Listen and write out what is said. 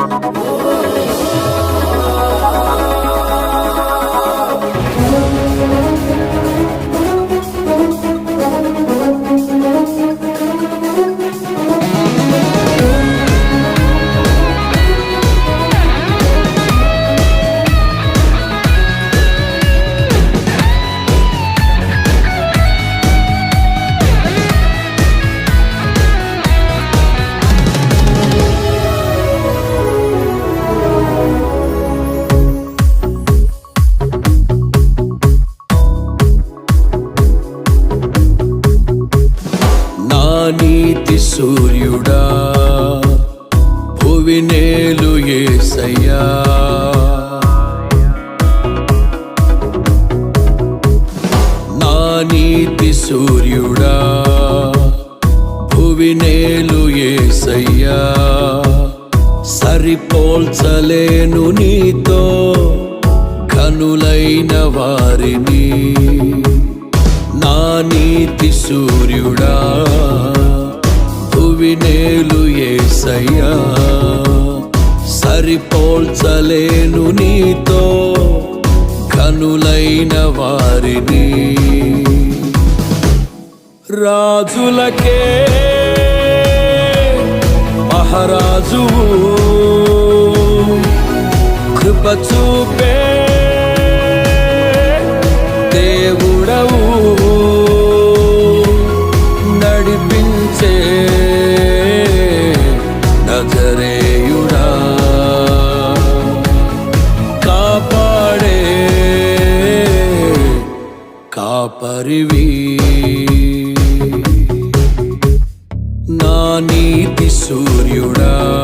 Thank నీతి సూర్యుడా భువినేలు ఏసయ్యా. సరిపోల్చలేను నీతో కనులైన వారిని. నా నీతి సూర్యుడా భువినేలు ఏసయ్యా. సరిపోల్చలేను నీతో కనులైన వారిని. రాజులకే మహారాజు. కృప చూపే దేవుడవు. నడిపించే నజరేయుడా. కాపాడే కాపరివి. నీతి సూర్యుడా.